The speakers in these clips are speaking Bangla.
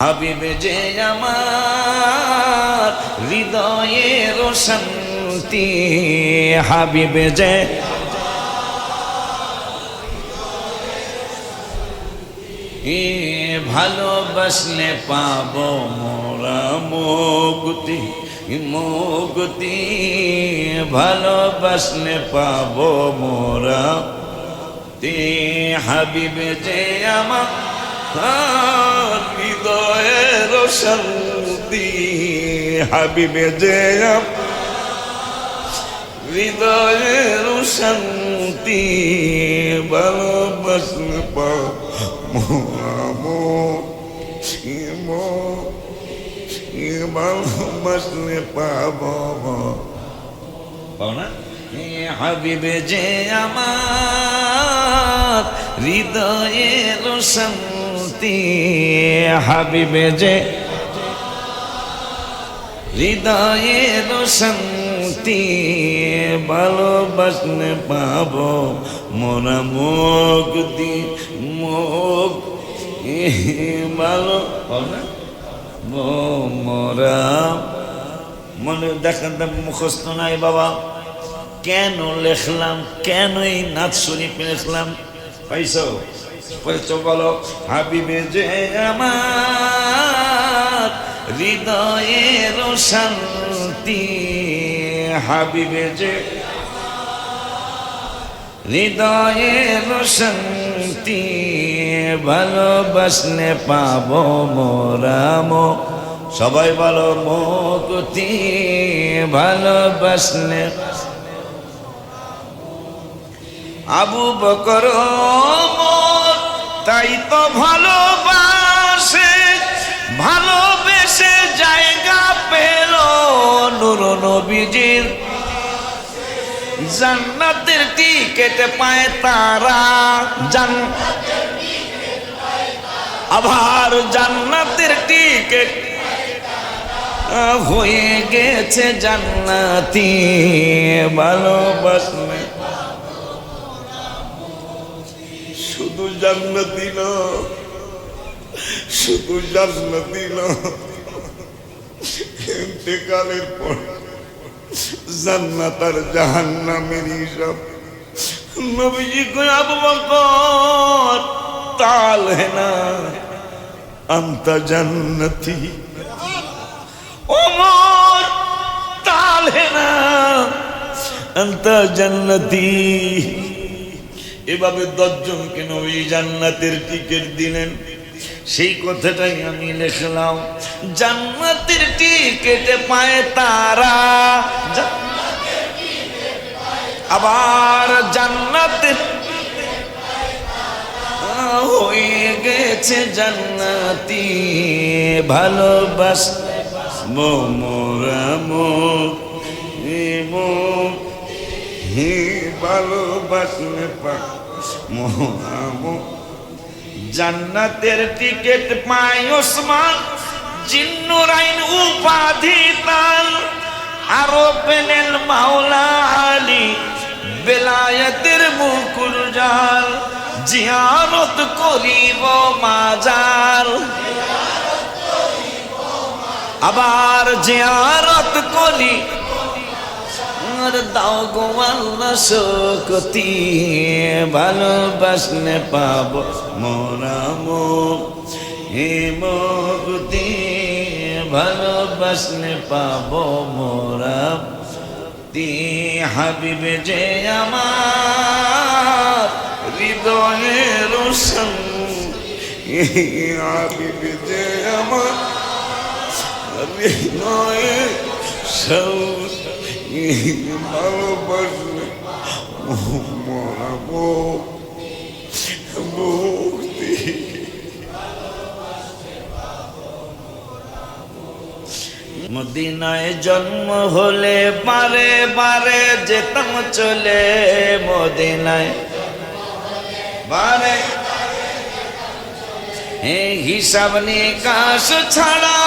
হাবিবে যে আমার হৃদয়ের শান্তি হাবিবে যে ভালোবাসলে পাব মোরা মুক্তি মুক্তি। ভালোবাসলে পাব মোরা তে হাবিবে যে আমার শান্তি হাবিবে যে হৃদয়ের শান্তি ভালোবাসলে ভালোবাসলে হাবিবে যে হৃদয়ের শান্তি ভালোবাসলে পাব মোরা মুখ ভালো পাও না? ও মোরা মনে দেখেন মুখস্থ নাই বাবা। কেন লেখলাম কেন এই নাচ শরীফ লিখলাম? পাইছো? পাইছো বলো, হাবিবে যে আমার হৃদয়ের শান্তি, হাবিবে যে হৃদয়ের শান্তি, ভালোবাসলে পাবো মোরামো। সবাই বলো, মুক্তি, ভালোবাসলে আবু বকর তাই তো ভালোবাসে, ভালোবেসে জায়গা পেল নুর নবীজির। জান্নাতের টিকেট পায় তারা, জান আবার জান্নাতের টিকেট হয়ে গেছে জান্নাতি ভালোবাসলে। শুধু জান্নাতি না, শুধু জান্নাতি না ইন্তেকালের পর জান্নাত আর জাহান্নামের হিসাব। নবীজি কই আবু বকর, তাল হে না, আন্তা জান্নাতি। ওমর, তাল হে না, আন্তা জান্নাতি। এভাবে দশজনকে নবী জান্নাতের টিকিট দিলেন। সেই কথাটাই আমি লিখলাম, জান্নাতের টিকিট পায় তারা। আবার জান্নাতের হয়ে গেছে জান্নাতি ভালোবাস মোরা মো হে জান্নাতের টিকিট পাই ওসমান জিন্নুরাইন উপাধি তাল আরও পেলেন মাওলা আলী বেলায়েতের মুকুল জাল। জিয়ারত করিব মাজার আবার জিয়ারত করি আর দাও গো আল্লাহ শক্তি ভালোবাসলে পাব মোরা মুখ হে মুক্তি ভালোবাসলে পাব মোরা তি হাবিবে যে আমার হৃদয়ের হাবিবে যে আমার হৃদয়ের সৌ মদিনায় জন্ম হলে বারে বারে যেতাম চলে মদিনায়। বারে হিসাব নিকাশ ছাড়া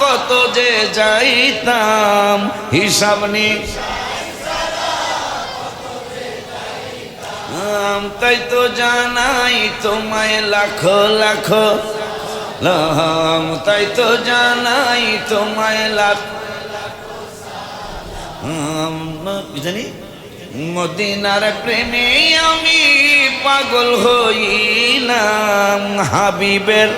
কত যে যাইতাম? হিসাব নিকাশ আম তাই তো জানাই তোমায় লাখ লাখো তাই তো জানাই তোমায় লাখ জানি? মদিনার প্রেমে আমি পাগল হইলাম। হাবিবের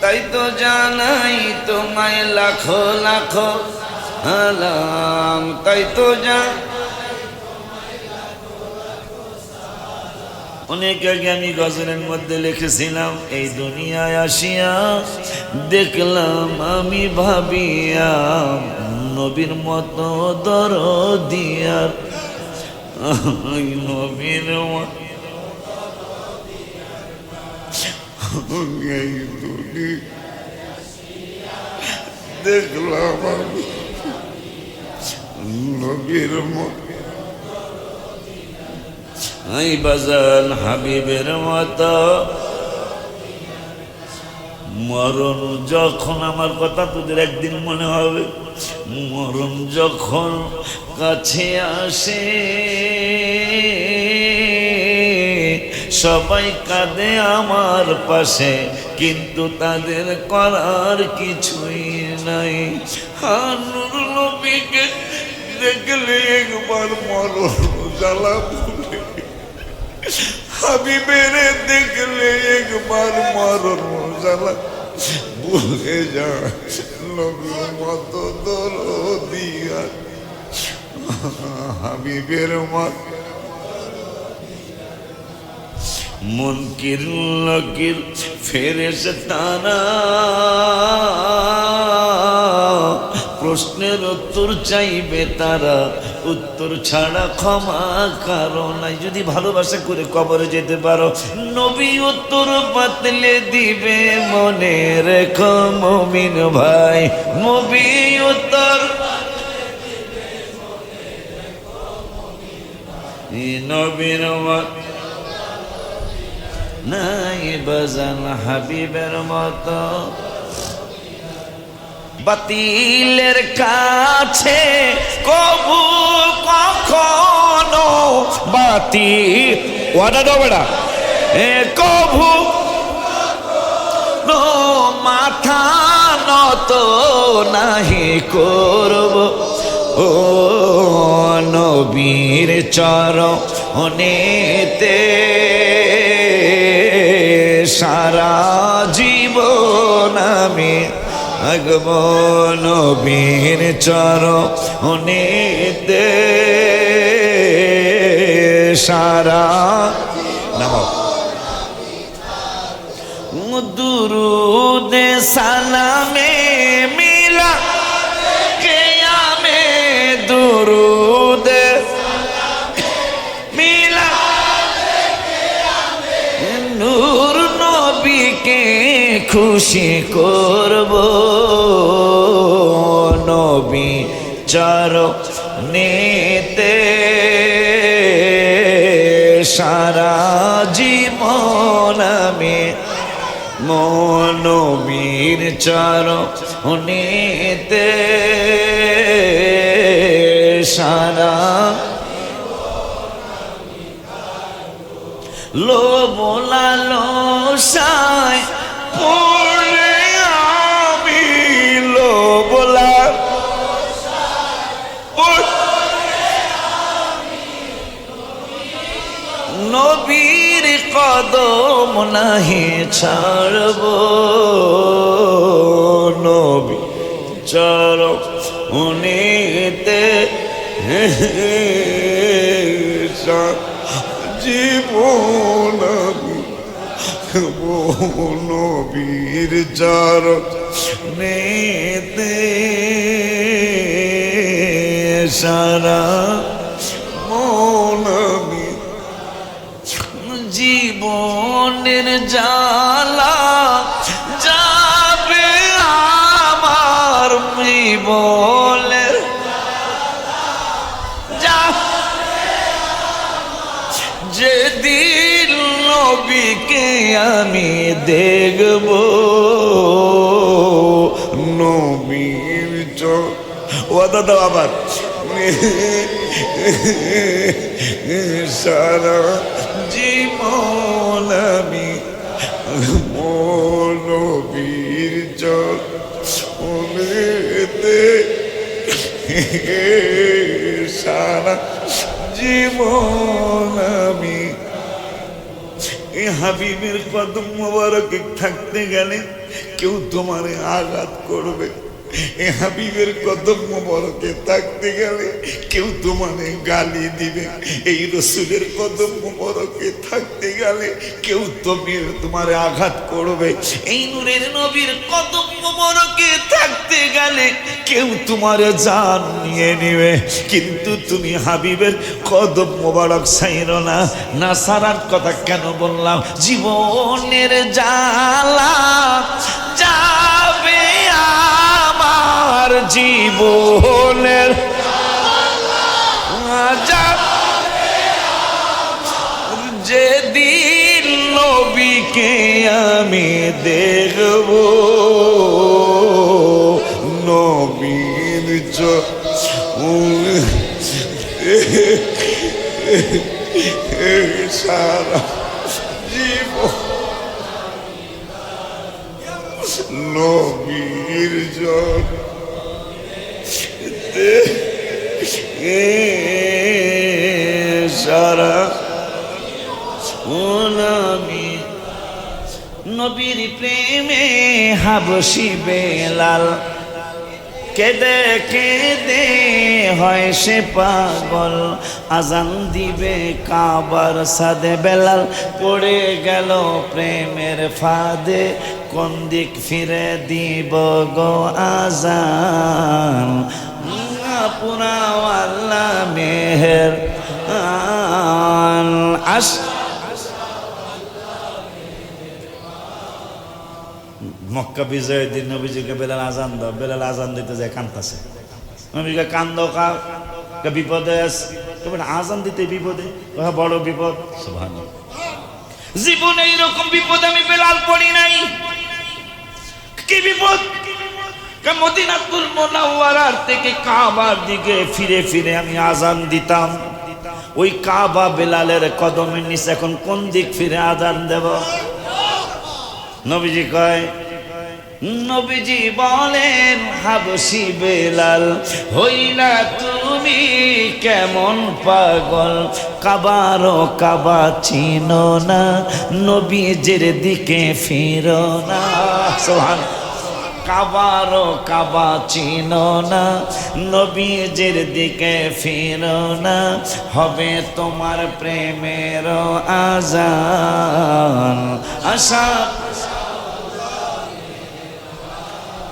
তাই তো জানাই তোমায় লাখো লাখো আলাম তাই তো জান অনেক আগে আমি গজলের মধ্যে লিখেছিলাম, এই দুনিয়ায় আসিয়া দেখলাম আমি ভাবিয়া নবীর মতো দর দিয়ার নবীর দেখলাম আমি নবীর মতো বাজান হাবিবের মতো মরণ যখন আমার কথা তোদের একদিন মনে হবে, মরণ যখন কাছে আসে, সবাই কাঁদে আমার পাশে, কিন্তু তাদের করার কিছুই নাই। হানুর নবীকে দেখলে একবার মরণ জ্বালা ভুলে হাবিবের দেখলে একবার মরণ জ্বালা। ভুলে যা, নবীর মতো দর দিয়া হাবিবের মত। মনকির লকির ফেরেস তারা প্রশ্নের উত্তর চাইবে তারা। উত্তর ছাড়া ক্ষমা কারও নাই। যদি ভালোবাসা করে কবরে যেতে পারো, নবী উত্তর বাতলে দিবে মনে রেখো মমিন ভাই। নবী উত্তর নবীর নাই, বাজান হাবিবের মতো। বাতিলের কাছে কবু কখনো বাতি ওয়াদা দাও বেটা। এ কবু নো মাথা নত নাহি করব। ও নবীর চর অনেতে সারা জীবন আমি আগব নবীর চর অনেতে সারা নামাও দুরুদে সালামে মিলা কেয়ামে দুরুদে মিলা নূর নবীকে খুশি করব চার নেতে সারা জীবন আমি মনবীর চার নেতে সারা লোবলালো সায় কদম নাহি ছাড়ব। নবী চর উনিতে জীবন নবীর চর নেতে সারা জীবনের জালা যাবে আমার যা। যেদিন নবীকে আমি দেখব নবীর চোখ। দাও আবার। সারা আমি মৌলবীর জল সারা জীবন আমি হাবিবের কদম মোবারকে থাকতে গেলে কেউ তোমারে আঘাত করবে। হাবিবের মোবারকে থাকতে গেলে কেউ তোমারে গালি দিবে। এই রসুলের মোবারকে থাকতে গেলে কেউ তুমি তোমারে আঘাত করবে। এই নূরের নবীর মোবারকে থাকতে গেলে কেউ তোমারে জান নিয়ে নিবে। কিন্তু তুমি হাবিবের কদম মোবারক সাইর না। না সারার কথা কেন বললাম? জীবনের জ্বালা আমার জীবনের যেদিন নবীকে আমি দেখব নবীর সারা ওলামি নবীর প্রেমে হাবসি বেলাল। কেদে কেদে হয় সে পাগল। আজান দিবে কাবার সাদে বেলাল। পড়ে গেল প্রেমের ফাদে। কোন দিক ফিরে দিব গো আজান? পুরা আল্লাহ মেহের আস মক্কা বিজয়ের দিন নবীজিকে বেলাল আজান দাও বেলাল আজান দিতে যায় কান্তাছে নবীকে কান্দ কা বিপদে আজান দিতে বিপদে? বড় বিপদ। জীবনে এইরকম বিপদ আমি বেলাল পড়ি নাই। কি বিপদ? মদিনাতুল মুনাওয়ারার থেকে কাবার দিকে ফিরে ফিরে আমি আজান দিতাম। ওই কাবা বেলালের কদমের নিচে এখন কোন দিক ফিরে আজান দেব? নবীজি কয় নবীজি বলেন হাবসি বেলাল, হইলা তুমি কেমন পাগল? কাবারও কাবা চিনো না, নবীজের দিকে ফিরো না। সোহান কাবারও কাবা চিনো না, নবীজের দিকে ফিরো না। হবে তোমার প্রেমের আজান। আশা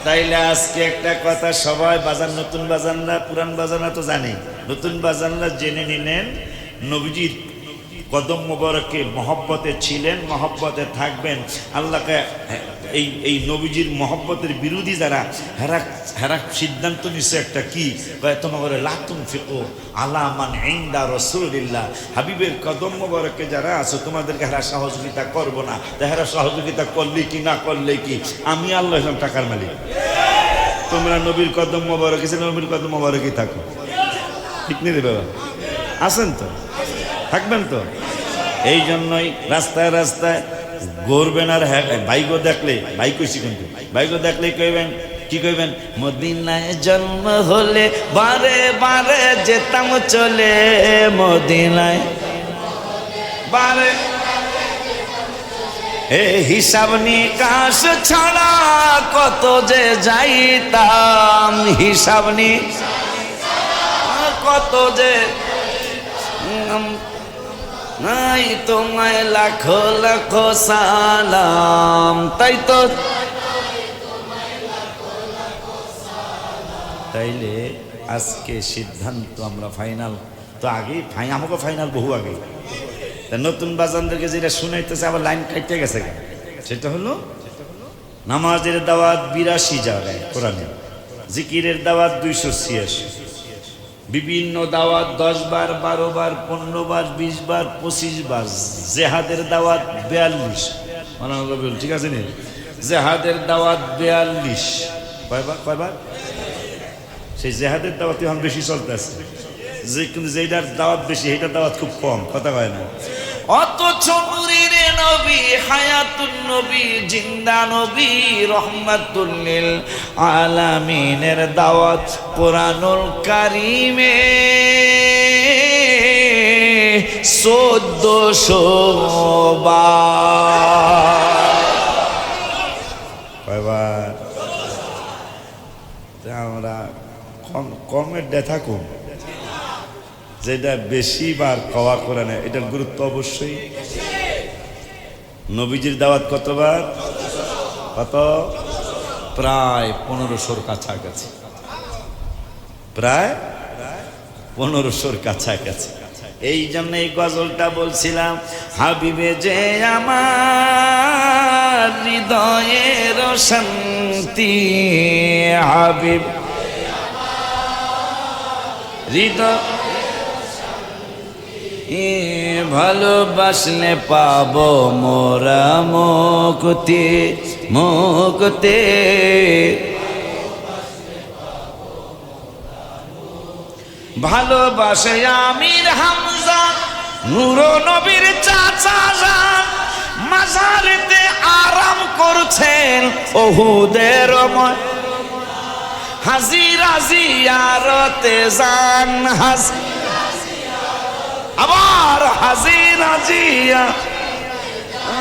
তাইলে আজকে একটা কথা সবাই বাজার, নতুন বাজানরা পুরান বাজানরা তো জানি। নতুন বাজানরা জেনে নিলেন নবীজির কদম মোবারকে মহব্বতে ছিলেন, মহব্বতে থাকবেন। আল্লাহকে এই এই নবীজির মহব্বতের বিরোধী যারা, হেরা হেরাক সিদ্ধান্ত নিছে একটা কি? তোমার লাতুম ফিকো আলামান ইন্দা রসুলিল্লাহ। হাবিবের কদম মোবারকে যারা আছে, তোমাদেরকে হেরা সহযোগিতা করব না। তা হেরা সহযোগিতা করলে কি, না করলে কি? আমি আল্লাহ হলাম টাকার মালিক। তোমরা নবীর কদম মোবারক নবীর কদম মোবারকই থাকো। ঠিক নেই বাবা? আছেন তো? থাকবেন তো? এই জন্যই রাস্তায় রাস্তায় গড়বেন আর হ্যাঁ বাইকও দেখলে, বাইক কইছি কিন্তু, বাইকও দেখলে কইবেন, কি কইবেন? মদিনায় জন্ম হলে বারে বারে যেতাম চলে, মদিনায়। বারে এ হিসাব নিকাশ ছাড়া কত যে যাইতাম, হিসাব নি কত যে নাই তোমায় লাখো লাখো সালাম। তাই তো তাইলে আজকে সিদ্ধান্ত আমরা ফাইনাল তো ফাই আমাকে ফাইনাল বহু আগে। নতুন বাজানদেরকে যেটা শুনাইতেছে, আবার লাইন কাটতে গেছে? সেটা হলো নামাজের দাওয়াত বিরাশি জায়গায়, কোরআনে। জিকিরের দাওয়াত দুইশো ছিয়াশি। বিভিন্ন দাওয়াত দশ বার, বারো বার, পনেরো বার, বিশ বার, পঁচিশ বার, জেহাদের দাওয়াত বিয়াল্লিশ। মানে ঠিক আছে নি? জেহাদের দাওয়াত বিয়াল্লিশ। কয়বার কয়বার সেই জেহাদের দাওয়াত এখন বেশি চলতেছে। যে কিন্তু যেটার দাওয়াত বেশি সেটার দাওয়াত খুব কম, কথা কয় না। অথচ অচ্ছনুরীর নবী, হায়াতুন নবী, জিন্দা নবী রহমাতুল্লিল আলামিনের দাওয়াত কোরআনুল কারিমে। চোদ্দশো কয়বার আমরা কম কমের দেখা কম। যেটা বেশি বার কওয়া করে না এটার গুরুত্ব অবশ্যই। নবীজির দাওয়াত কতবার? কত? প্রায় পনেরোশোর কাছাকাছি। প্রায় পনেরোশোর কাছাকাছি। এই জন্য এই গজলটা বলছিলাম, হাবিবে যে আমার হৃদয়ের শান্তি, হাবিব। হৃদয় ভালোবাসলে পাব মোরা মুক্তি মুক্তি। ভালোবাসে আমির হামজা, নূর নবীর চাচা যান মাজারেতে আরাম করছেন ওহুদের ময় হাজিরা জিয়ারতে যান হাজ আবার হাজিরা জিয়া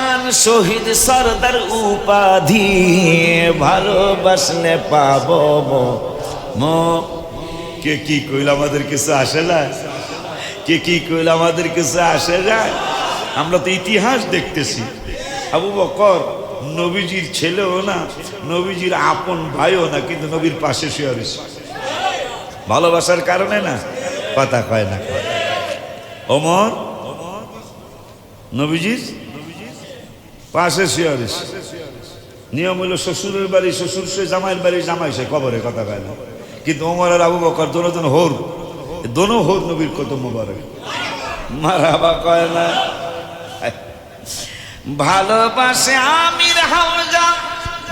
আন শহীদ সরদার উপাধি ভালোবাসলে পাবো মো কে কি কইল আমাদের কিছু আসে না? কে কি কইল আমাদের কিছু আসে যায় আমরা তো ইতিহাস দেখতেছি। আবু বকর নবীজির ছেলেও না, নবীজির আপন ভাইও না, কিন্তু নবীর পাশে শুয়ে ভালোবাসার কারণে না কথা কয় না। ওমর? নবীজির? পাশে শুয়ে রয়েছে নিয়ম হলো শ্বশুরের বাড়ি, শ্বশুর সে জামাইয়ের বাড়ি, জামাই সে কবরে, কথা কয় না। কিন্তু ওমর আর আবু বকর দোনো জন হোর। দোনো হোর নবীর কত মোবারক। মারাবা কয় না। ভালোবাসে আমির হামজা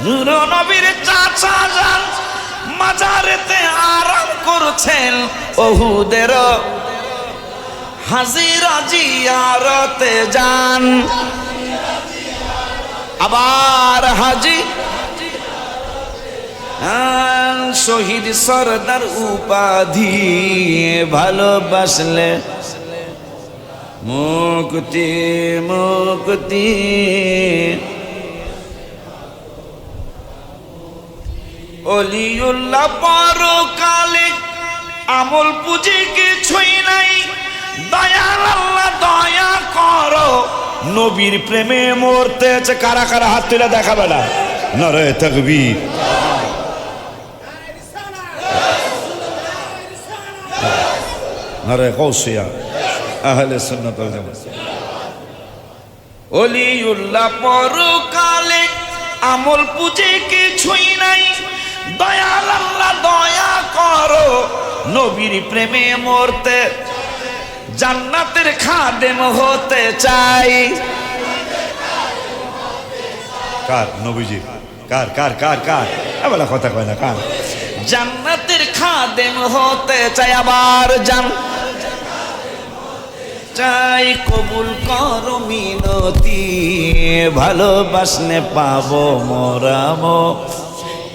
নূর নবীর চাচা যান মাজারেতে আরাম করছেন ওহুদের হাজিরা জিয়ারতে যান। আবার হাজি। আন শহীদ সরদার উপাধি ভালোবাসলে। মুক্তি মুক্তি। অলিউল্লাহ পরকালে আমল পুঁজি কিছুই দয়াল আল্লাহ, দয়া করো। নবীর প্রেমে মরতে কারা কারা হাত তুলে দেখাবে না? নরে তকবীর। নরে কৌশিয়া। আহলে সুন্নাত অলিউল্লাহ পরকালে আমল পুঁজি কিছুই নাই। দয়াল আল্লাহ, দয়া করো। নবীর প্রেমে মরতে জান্নাতের খাদেম হতে চাই। কার নবীজি? কার কার কার কার? এবার কথা কয় না কার? জান্নাতের খাদেম হতে চাই আবার জান চাই কবুল কর মিনতি ভালোবাসনে পাবো মোরাম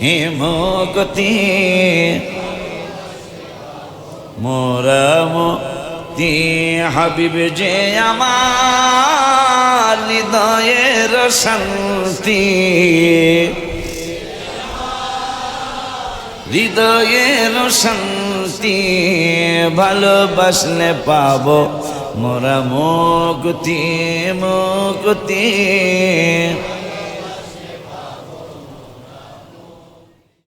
হেমগতি মোরাম হাবিব যে আমার হৃদয়ের শান্তি। হৃদয়ের শান্তি ভালোবাসলে পাবো মোরা মুক্তি মুক্তি।